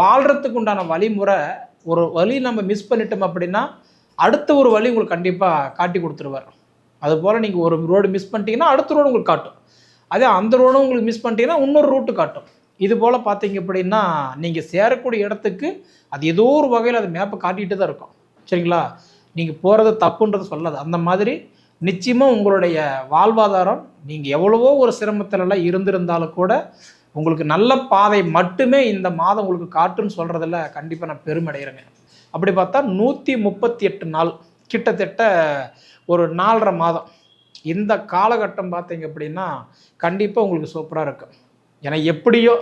வாழ்கிறதுக்கு உண்டான வழிமுறை ஒரு வழி நம்ம மிஸ் பண்ணிட்டோம் அப்படின்னா அடுத்த ஒரு வழி உங்களுக்கு கண்டிப்பாக காட்டி கொடுத்துருவார். அதுபோல் நீங்கள் ஒரு ரோடு மிஸ் பண்ணிட்டீங்கன்னா அடுத்த ரோடு உங்களுக்கு காட்டும். அதே அந்த ரோடும் உங்களுக்கு மிஸ் பண்ணிட்டீங்கன்னா இன்னொரு ரூட்டு காட்டும். இது போல் பார்த்தீங்க அப்படின்னா நீங்கள் சேரக்கூடிய இடத்துக்கு அது ஏதோ ஒரு வகையில் அது மேப்பை காட்டிகிட்டு தான் இருக்கும். சரிங்களா? நீங்கள் போகிறது தப்புன்றது சொல்லாது. அந்த மாதிரி நிச்சயமாக உங்களுடைய வாழ்வாதாரம் நீங்கள் எவ்வளவோ ஒரு சிரமத்திலலாம் இருந்திருந்தாலும் கூட உங்களுக்கு நல்ல பாதை மட்டுமே இந்த மாதம் உங்களுக்கு காட்டுன்னு சொல்கிறதுல கண்டிப்பாக நான் பெருமடைகிறேங்க. அப்படி பார்த்தா நூற்றி முப்பத்தி எட்டு நாள் கிட்டத்தட்ட ஒரு நாலரை மாதம். இந்த காலகட்டம் பார்த்தீங்க அப்படின்னா கண்டிப்பாக உங்களுக்கு சூப்பராக இருக்கும். ஏன்னா எப்படியோ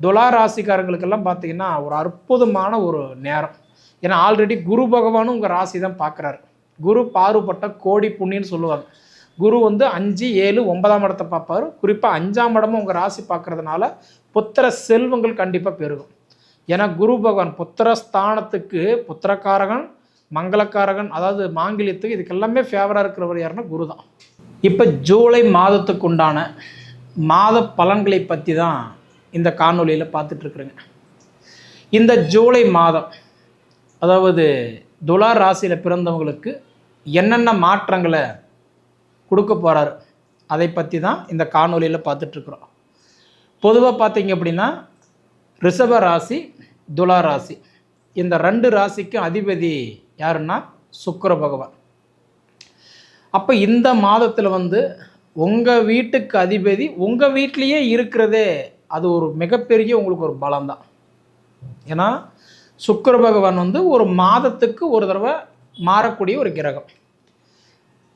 துலா ராசிக்காரங்களுக்கெல்லாம் பார்த்தீங்கன்னா ஒரு அற்புதமான ஒரு நேரம். ஏன்னா ஆல்ரெடி குரு பகவானும் உங்கள் ராசி தான் பார்க்குறாரு. குரு பாறுபட்ட கோடி புண்ணின்னு சொல்லுவாங்க. குரு வந்து அஞ்சு ஏழு ஒன்பதாம் இடத்தை பார்ப்பாரு. குறிப்பாக அஞ்சாம் இடமும் உங்கள் ராசி பார்க்கறதுனால புத்திர செல்வங்கள் கண்டிப்பாக பெருகும். ஏன்னா குரு பகவான் புத்திர ஸ்தானத்துக்கு புத்திரக்காரகன் மங்களக்காரகன் அதாவது மாங்கிலியத்துக்கு இதுக்கெல்லாமே ஃபேவராக இருக்கிறவர் யாருன்னா குரு தான். இப்போ ஜூலை மாதத்துக்கு உண்டான மாத பலன்களை பற்றி தான் இந்த காணொலியில் பார்த்துட்ருக்குறேங்க இந்த ஜூலை மாதம் அதாவது துலா ராசியில் பிறந்தவங்களுக்கு என்னென்ன மாற்றங்களை கொடுக்க போகிறாரு அதை பற்றி தான் இந்த காணொலியில் பார்த்துட்ருக்குறோம் பொதுவாக பார்த்தீங்க அப்படின்னா ரிஷப ராசி துலா ராசி. இந்த ரெண்டு ராசிக்கும் அதிபதி யாருன்னா சுக்கர பகவான். அப்போ இந்த மாதத்தில் வந்து உங்கள் வீட்டுக்கு அதிபதி உங்கள் வீட்லேயே இருக்கிறதே அது ஒரு மிகப்பெரிய உங்களுக்கு ஒரு பலம்தான். ஏன்னா சுக்கர பகவான் வந்து ஒரு மாதத்துக்கு ஒரு தடவை மாறக்கூடிய ஒரு கிரகம்.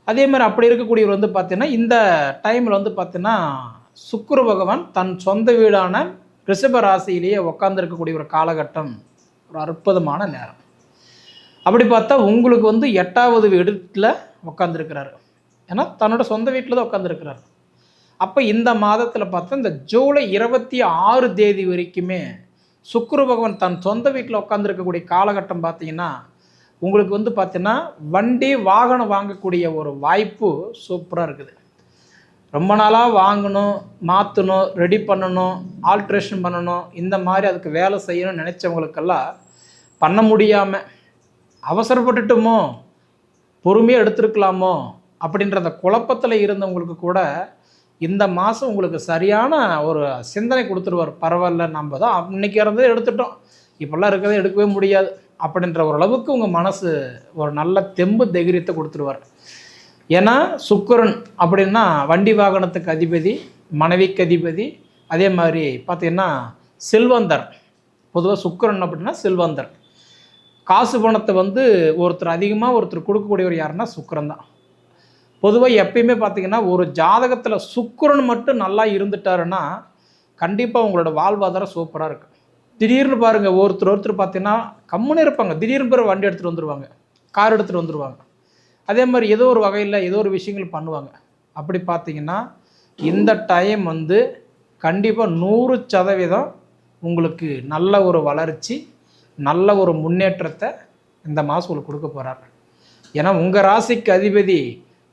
அதே மாதிரி அப்படி இருக்கக்கூடியவர் வந்து பார்த்தீங்கன்னா இந்த டைமில் வந்து பார்த்தீங்கன்னா சுக்குரு பகவான் தன் சொந்த வீடான ரிஷப ராசியிலேயே உட்காந்துருக்கக்கூடிய ஒரு காலகட்டம் ஒரு அற்புதமான நேரம். அப்படி பார்த்தா உங்களுக்கு வந்து எட்டாவது வீட்டில் உட்காந்துருக்கிறாரு ஏன்னா தன்னோட சொந்த வீட்டில் தான் உட்காந்துருக்கிறாரு அப்போ இந்த மாதத்தில் பார்த்தா இந்த ஜூலை இருபத்தி ஆறு தேதி வரைக்குமே சுக்குரு பகவான் தன் சொந்த வீட்டில் உட்காந்துருக்கக்கூடிய காலகட்டம் பார்த்தீங்கன்னா உங்களுக்கு வந்து பார்த்தீங்கன்னா வண்டி வாகனம் வாங்கக்கூடிய ஒரு வாய்ப்பு சூப்பராக இருக்குது. ரொம்ப நாளாக வாங்கணும் மாற்றணும் ரெடி பண்ணணும் ஆல்ட்ரேஷன் பண்ணணும் இந்த மாதிரி அதுக்கு வேலை செய்யணும்னு நினச்சவங்களுக்கெல்லாம் பண்ண முடியாமல் அவசரப்பட்டுட்டோமோ பொறுமையாக எடுத்துருக்கலாமோ அப்படின்ற அந்த குழப்பத்தில் இருந்தவங்களுக்கு கூட இந்த மாதம் உங்களுக்கு சரியான ஒரு சிந்தனை கொடுத்துருவார். பரவாயில்ல நம்ம தான் அன்றைக்கி இருந்ததே எடுத்துட்டோம். இப்போல்லாம் இருக்கிறதே எடுக்கவே முடியாது. அப்படின்ற ஓரளவுக்கு உங்கள் மனசு ஒரு நல்ல தெம்பு தைரியத்தை கொடுத்துருவார். ஏன்னா சுக்கரன் அப்படின்னா வண்டி வாகனத்துக்கு அதிபதி மனைவிக்கு அதிபதி அதே மாதிரி பார்த்திங்கன்னா செல்வந்தர் பொதுவாக சுக்கரன் அப்படின்னா செல்வந்தர் காசு பணத்தை வந்து ஒருத்தர் அதிகமாக ஒருத்தர் கொடுக்கக்கூடியவர் யாருன்னா சுக்கிரன் தான். பொதுவாக எப்பயுமே பார்த்திங்கன்னா ஒரு ஜாதகத்தில் சுக்கரன் மட்டும் நல்லா இருந்துட்டாருன்னா கண்டிப்பாக உங்களோட வாழ்வாதாரம் சூப்பராக இருக்குது திடீர்னு பாருங்கள் ஒருத்தர் ஒருத்தர் பார்த்தீங்கன்னா கம்முன்னு இருப்பாங்க. திடீர்னு பிறகு வண்டி எடுத்துகிட்டு வந்துடுவாங்க கார் எடுத்துகிட்டு வந்துடுவாங்க அதே மாதிரி ஏதோ ஒரு வகையில் ஏதோ ஒரு விஷயங்கள் பண்ணுவாங்க. அப்படி பார்த்தீங்கன்னா இந்த டைம் வந்து கண்டிப்பாக நூறு சதவீதம் உங்களுக்கு நல்ல ஒரு வளர்ச்சி நல்ல ஒரு முன்னேற்றத்தை இந்த மாதம் உங்களுக்கு கொடுக்க போகிறாரு ஏன்னா உங்கள் ராசிக்கு அதிபதி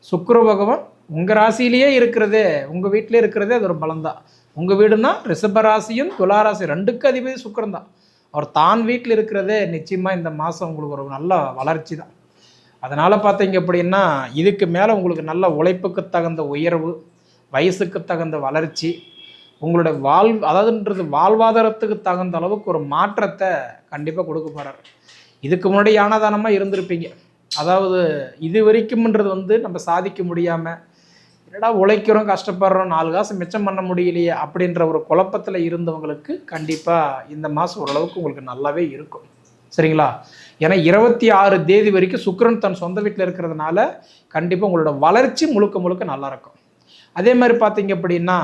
சுக்கர பகவான் உங்கள் ராசியிலேயே இருக்கிறதே உங்கள் வீட்டிலே இருக்கிறதே அது ஒரு பலம்தான். உங்கள் வீடுனா ரிஷபராசியும் துளாராசி துலா ரெண்டுக்கு அதிபதி சுக்கிரன் தான். அவர் தான் வீட்டில் இருக்கிறதே நிச்சயமாக இந்த மாதம் உங்களுக்கு ஒரு நல்ல வளர்ச்சி தான். அதனால் பார்த்தீங்க அப்படின்னா இதுக்கு மேலே உங்களுக்கு நல்ல உழைப்புக்கு தகுந்த உயர்வு வயசுக்கு தகுந்த வளர்ச்சி உங்களோட வாழ் அதாவதுன்றது வாழ்வாதாரத்துக்கு தகுந்த அளவுக்கு ஒரு மாற்றத்தை கண்டிப்பாக கொடுக்க போகிறார் இதுக்கு முன்னாடி யானாதானமாக இருந்திருப்பீங்க. அதாவது இது வரைக்கும்ன்றது வந்து நம்ம சாதிக்க முடியாமல் என்னடா உழைக்கிறோம் கஷ்டப்படுறோம் நாலு காசு மிச்சம் பண்ண முடியலையே அப்படின்ற ஒரு குழப்பத்தில் இருந்தவங்களுக்கு கண்டிப்பாக இந்த மாதம் ஓரளவுக்கு உங்களுக்கு நல்லாவே இருக்கும். சரிங்களா? ஏன்னா இருபத்தி ஆறு தேதி வரைக்கும் சுக்கரன் தன் சொந்த வீட்டில் இருக்கிறதுனால கண்டிப்பாக உங்களோட வளர்ச்சி முழுக்க முழுக்க நல்லாயிருக்கும் அதே மாதிரி பார்த்தீங்க அப்படின்னா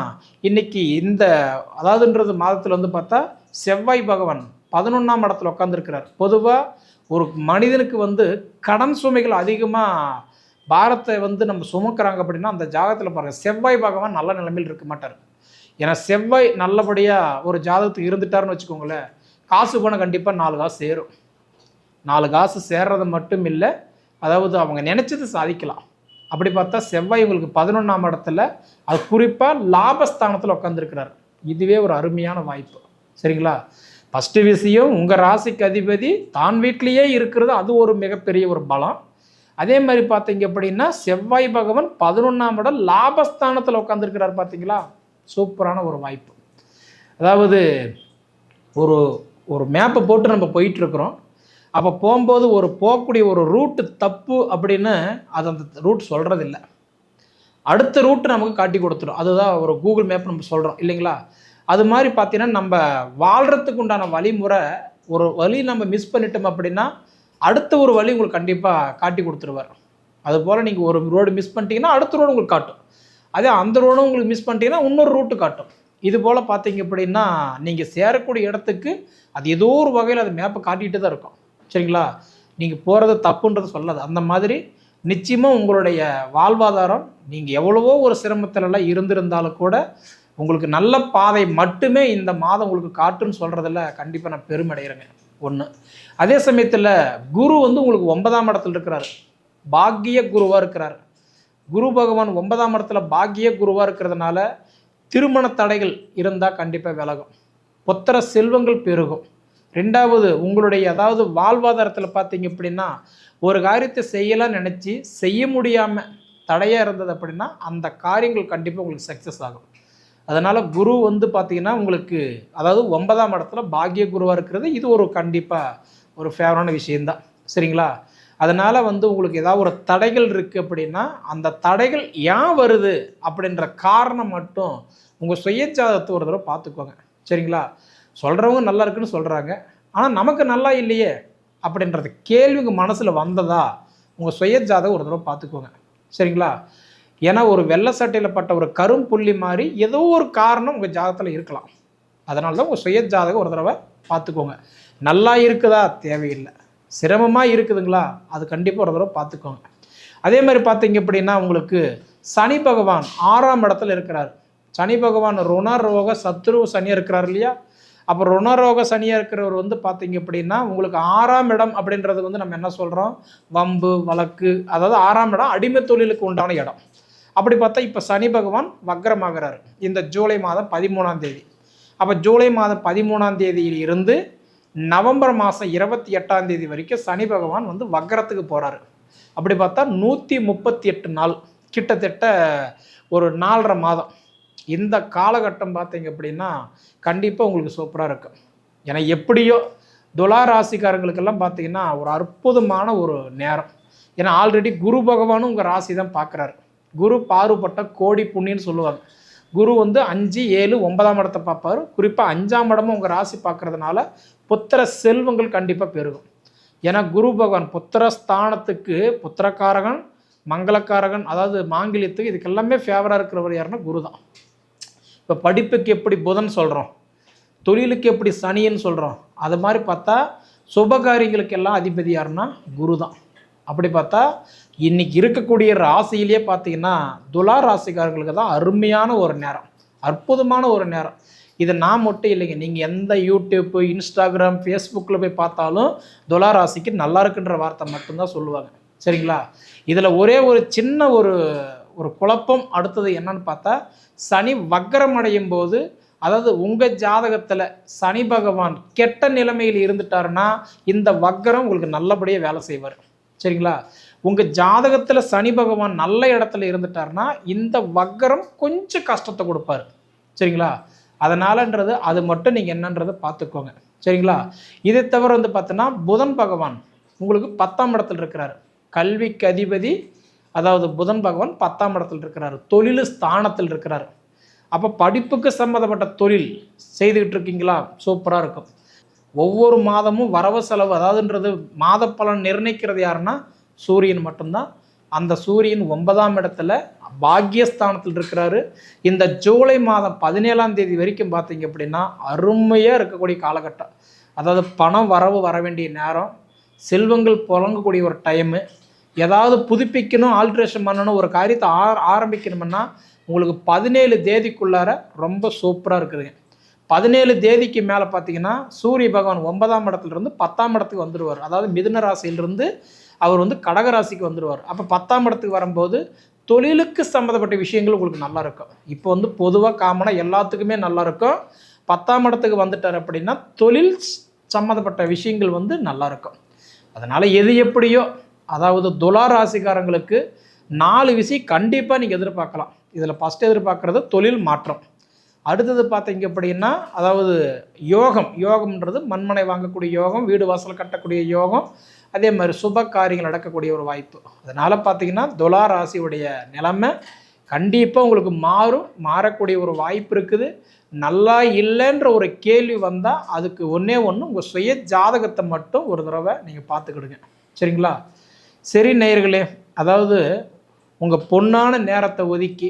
இன்னைக்கு இந்த அதாவதுன்றது மாதத்தில் வந்து பார்த்தா செவ்வாய் பகவான் பதினொன்றாம் இடத்துல உட்காந்துருக்கிறார் பொதுவாக ஒரு மனிதனுக்கு வந்து கடன் சுமைகள் அதிகமாக பாரத்தை வந்து நம்ம சுமக்கிறாங்க அப்படின்னா அந்த ஜாதகத்தில் பாருங்கள் செவ்வாய் பகவான் நல்ல நிலைமையில் இருக்க மாட்டார். ஏன்னா செவ்வாய் நல்லபடியாக ஒரு ஜாதகத்துக்கு இருந்துட்டாருன்னு வச்சுக்கோங்களேன் காசு பணம் கண்டிப்பாக நாலு காசு சேரும். நாலு காசு சேர்றது மட்டும் இல்லை அதாவது அவங்க நினச்சது சாதிக்கலாம். அப்படி பார்த்தா செவ்வாய் உங்களுக்கு பதினொன்றாம் இடத்துல அது குறிப்பாக லாபஸ்தானத்தில் உட்காந்துருக்கிறார் இதுவே ஒரு அருமையான வாய்ப்பு. சரிங்களா? ஃபஸ்ட்டு விஷயம் உங்கள் ராசிக்கு அதிபதி தான் வீட்லேயே இருக்கிறது அது ஒரு மிகப்பெரிய ஒரு பலம். அதே மாதிரி பார்த்தீங்க அப்படின்னா செவ்வாய் பகவான் பதினொன்றாம் இடம் லாபஸ்தானத்தில் உட்காந்துருக்கிறார் பார்த்தீங்களா? சூப்பரான ஒரு வாய்ப்பு. அதாவது ஒரு ஒரு மேப்பை போட்டு நம்ம போயிட்டுருக்குறோம். அப்போ போகும்போது ஒரு போகக்கூடிய ஒரு ரூட்டு தப்பு அப்படின்னு அது அந்த ரூட் சொல்கிறதில்ல அடுத்த ரூட்டு நமக்கு காட்டி கொடுத்துரும். அதுதான் ஒரு கூகுள் மேப் நம்ம சொல்கிறோம் இல்லைங்களா? அது மாதிரி பார்த்தீங்கன்னா நம்ம வாழ்கிறதுக்கு உண்டான வழிமுறை ஒரு வழி நம்ம மிஸ் பண்ணிட்டோம் அப்படின்னா அடுத்த ஒரு வழி உங்களுக்கு கண்டிப்பாக காட்டி கொடுத்துருவார். அதுபோல் நீங்கள் ஒரு ரோடு மிஸ் பண்ணிட்டீங்கன்னா அடுத்த ரோடு உங்களுக்கு காட்டும். அதே அந்த ரோடும் உங்களுக்கு மிஸ் பண்ணிட்டீங்கன்னா இன்னொரு ரூட்டு காட்டும். இது போல் பார்த்தீங்க அப்படின்னா நீங்கள் சேரக்கூடிய இடத்துக்கு அது ஏதோ ஒரு வகையில் அது மேப்பை காட்டிகிட்டு தான் இருக்கும். சரிங்களா? நீங்கள் போகிறது தப்புன்றது சொல்லாது. அந்த மாதிரி நிச்சயமாக உங்களுடைய வாழ்வாதாரம் நீங்கள் எவ்வளவோ ஒரு சிரமத்திலலாம் இருந்திருந்தாலும் கூட உங்களுக்கு நல்ல பாதை மட்டுமே இந்த மாதம் உங்களுக்கு காட்டுன்னு சொல்கிறதுல கண்டிப்பாக நான் பெருமடைகிறேங்க ஒன்று அதே சமயத்தில் குரு வந்து உங்களுக்கு ஒன்பதாம் இடத்துல இருக்கிறார். பாக்கிய குருவாக இருக்கிறார். குரு பகவான் ஒன்பதாம் இடத்துல பாக்கிய குருவாக இருக்கிறதுனால திருமண தடைகள் இருந்தால் கண்டிப்பாக விலகும். புத்திர செல்வங்கள் பெருகும். ரெண்டாவது உங்களுடைய அதாவது வாழ்வாதாரத்தில் பார்த்தீங்க அப்படின்னா ஒரு காரியத்தை செய்யலாம் நினச்சி செய்ய முடியாமல் தடையாக இருந்தது அப்படின்னா அந்த காரியங்கள் கண்டிப்பாக உங்களுக்கு சக்ஸஸ் ஆகும். அதனால் குரு வந்து பார்த்தீங்கன்னா உங்களுக்கு அதாவது ஒன்பதாம் இடத்துல பாக்கிய குருவாக இருக்கிறது இது ஒரு கண்டிப்பாக ஒரு ஃபேவரான விஷயந்தான் சரிங்களா? அதனால் வந்து உங்களுக்கு ஏதாவது ஒரு தடைகள் இருக்குது அப்படின்னா அந்த தடைகள் ஏன் வருது அப்படின்ற காரணம் மட்டும் உங்கள் சுயஜாதத்தை ஒரு தடவை பார்த்துக்கோங்க. சரிங்களா? சொல்கிறவங்க நல்லா இருக்குன்னு சொல்கிறாங்க ஆனால் நமக்கு நல்லா இல்லையே அப்படின்றது கேள்வி உங்கள் மனசில் வந்ததா உங்கள் சுயஜாதகம் ஒரு தடவை பார்த்துக்கோங்க. சரிங்களா? ஏன்னா ஒரு வெள்ளை சட்டையில் பட்ட ஒரு கரும்புள்ளி மாதிரி ஏதோ ஒரு காரணம் உங்கள் ஜாதகத்தில் இருக்கலாம். அதனால தான் உங்கள் சுய ஜாதகம் ஒரு தடவை பார்த்துக்கோங்க. நல்லா இருக்குதா? தேவையில்லை. சிரமமாக இருக்குதுங்களா? அது கண்டிப்பாக ஒரு தடவை பார்த்துக்கோங்க. அதே மாதிரி பார்த்தீங்க அப்படின்னா உங்களுக்கு சனி பகவான் ஆறாம் இடத்துல இருக்கிறார். சனி பகவான் ருணரோக சத்ரு சனியாக இருக்கிறார் இல்லையா? அப்போ ருணரோக சனியாக இருக்கிறவர் வந்து பார்த்தீங்க அப்படின்னா உங்களுக்கு ஆறாம் இடம் அப்படின்றது வந்து நம்ம என்ன சொல்கிறோம் வம்பு வழக்கு அதாவது ஆறாம் இடம் அடிமை தொழிலுக்கு உண்டான இடம். அப்படி பார்த்தா இப்போ சனி பகவான் வக்ரமாகிறார். இந்த ஜூலை மாதம் பதிமூணாம் தேதி. அப்போ ஜூலை மாதம் பதிமூணாம் தேதியில் இருந்து நவம்பர் மாதம் இருபத்தி எட்டாம் தேதி வரைக்கும் சனி பகவான் வந்து வக்ரத்துக்கு போகிறாரு அப்படி பார்த்தா நூற்றி முப்பத்தி எட்டு நாள் கிட்டத்தட்ட ஒரு நாலரை மாதம். இந்த காலகட்டம் பார்த்தீங்க அப்படின்னா கண்டிப்பாக உங்களுக்கு சூப்பராக இருக்கும். ஏன்னா எப்படியோ துலா ராசிக்காரங்களுக்கெல்லாம் பார்த்தீங்கன்னா ஒரு அற்புதமான ஒரு நேரம். ஏன்னா ஆல்ரெடி குரு பகவானும் உங்கள் ராசி தான் பார்க்குறாரு. குரு பாறுபட்ட கோடி புண்ணின்னு சொல்லுவாங்க. குரு வந்து அஞ்சு ஏழு ஒன்பதாம் இடத்தை பார்ப்பாரு. குறிப்பாக அஞ்சாம் இடமும் உங்கள் ராசி பார்க்கறதுனால புத்திர செல்வங்கள் கண்டிப்பாக பெருகும். ஏன்னா குரு பகவான் புத்திர ஸ்தானத்துக்கு புத்திரக்காரகன் மங்களக்காரகன் அதாவது மாங்கிலியத்துக்கு இதுக்கு எல்லாமே ஃபேவராக இருக்கிறவர் யாருன்னா குரு தான். இப்போ படிப்புக்கு எப்படி புதன் சொல்கிறோம் தொழிலுக்கு எப்படி சனின்னு சொல்கிறோம் அது மாதிரி பார்த்தா சுபகாரியங்களுக்கு எல்லாம் அதிபதி யாருன்னா குரு தான். அப்படி பார்த்தா இன்னைக்கு இருக்கக்கூடிய ராசியிலேயே பார்த்தீங்கன்னா துலா ராசிக்காரங்களுக்கு தான் அருமையான ஒரு நேரம். அற்புதமான ஒரு நேரம். இது நான் மட்டும் இல்லைங்க. நீங்கள் எந்த யூடியூப்பு இன்ஸ்டாகிராம் ஃபேஸ்புக்கில் போய் பார்த்தாலும் துலா ராசிக்கு நல்லா இருக்குன்ற வார்த்தை மட்டும்தான் சொல்லுவாங்க. சரிங்களா? இதில் ஒரே ஒரு சின்ன ஒரு ஒரு குழப்பம் அடுத்தது என்னன்னு பார்த்தா சனி வக்கரம் அடையும் போது அதாவது உங்கள் ஜாதகத்தில் சனி பகவான் கெட்ட நிலைமையில் இருந்துட்டாருன்னா இந்த வக்கரம் உங்களுக்கு நல்லபடியாக வேலை செய்வார். சரிங்களா? உங்கள் ஜாதகத்தில் சனி பகவான் நல்ல இடத்துல இருந்துட்டாருன்னா இந்த வக்கரம் கொஞ்சம் கஷ்டத்தை கொடுப்பாரு. சரிங்களா? அதனாலன்றது அது மட்டும் நீங்கள் என்னன்றதை பார்த்துக்கோங்க. சரிங்களா? இதை தவிர வந்து பார்த்தோன்னா புதன் பகவான் உங்களுக்கு பத்தாம் இடத்துல இருக்கிறார். கல்விக்கு அதிபதி அதாவது புதன் பகவான் பத்தாம் இடத்துல இருக்கிறார். தொழில் ஸ்தானத்தில் இருக்கிறாரு. அப்போ படிப்புக்கு சம்மந்தப்பட்ட தொழில் செய்துக்கிட்டு இருக்கீங்களா? சூப்பராக இருக்கும். ஒவ்வொரு மாதமும் வரவு செலவு அதாவதுன்றது மாத பலன் நிர்ணயிக்கிறது யாருன்னா சூரியன் மட்டும்தான். அந்த சூரியன் ஒன்பதாம் இடத்துல பாக்கியஸ்தானத்தில் இருக்கிறாரு. இந்த ஜூலை மாதம் பதினேழாம் தேதி வரைக்கும் பார்த்தீங்க அப்படின்னா அருமையாக இருக்கக்கூடிய காலகட்டம். அதாவது பணம் வரவு வர வேண்டிய நேரம் செல்வங்கள் புழங்கக்கூடிய ஒரு டைமு ஏதாவது புதுப்பிக்கணும் ஆல்ட்ரேஷன் பண்ணணும் ஒரு காரியத்தை ஆ ஆரம்பிக்கணும்னா உங்களுக்கு பதினேழு தேதிக்குள்ளார ரொம்ப சூப்பராக இருக்குதுங்க. பதினேழு தேதிக்கு மேலே பார்த்தீங்கன்னா சூரிய பகவான் ஒன்பதாம் இடத்துலேருந்து பத்தாம் இடத்துக்கு வந்துடுவார் அதாவது மிதுன ராசியிலிருந்து அவர் வந்து கடக ராசிக்கு வந்துடுவார் அப்போ பத்தாம் இடத்துக்கு வரும்போது தொழிலுக்கு சம்மந்தப்பட்ட விஷயங்கள் உங்களுக்கு நல்லா இருக்கும். இப்போ வந்து பொதுவாக காமனாக எல்லாத்துக்குமே நல்லா இருக்கும். பத்தாம் இடத்துக்கு வந்துட்டார் அப்படின்னா தொழில் சம்மந்தப்பட்ட விஷயங்கள் வந்து நல்லா இருக்கும். அதனால் எது எப்படியோ அதாவது துலா ராசிக்காரங்களுக்கு நாலு விஷயம் கண்டிப்பாக நீங்கள் எதிர்பார்க்கலாம். இதில் ஃபஸ்ட்டு எதிர்பார்க்குறது தொழில் மாற்றம். அடுத்தது பார்த்தீங்க அப்படின்னா அதாவது யோகம் யோகம்ன்றது மண்மனை வாங்கக்கூடிய யோகம் வீடு வாசல் கட்டக்கூடிய யோகம் அதே மாதிரி சுப காரியங்கள் நடக்கக்கூடிய ஒரு வாய்ப்பு. அதனால் பார்த்தீங்கன்னா துலா ராசியுடைய நிலைமை கண்டிப்பாக உங்களுக்கு மாறும் மாறக்கூடிய ஒரு வாய்ப்பு இருக்குது. நல்லா இல்லைன்ற ஒரு கேள்வி வந்தால் அதுக்கு ஒன்றே ஒன்று உங்கள் சுய ஜாதகத்தை மட்டும் ஒரு தடவை நீங்கள் பார்த்துக்கிடுங்க. சரிங்களா? சரி நேயர்களே அதாவது உங்கள் பொண்ணான நேரத்தை ஒதுக்கி